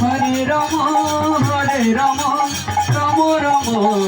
হরে Ram হরে Ram Ram Ram.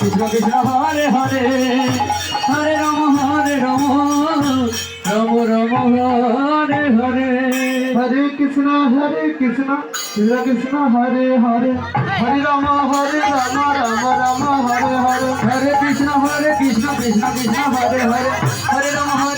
Krishna Krishna Hare Hare Hare রম হরে রম রম রম Hare Hare. হরে Krishna হরে Krishna Krishna Krishna Hare Hare. হরে Ram হরে Ram Ram Ram Hare Hare. হরে Krishna হরে Krishna Krishna Krishna Hare Hare. হরে Ram হরে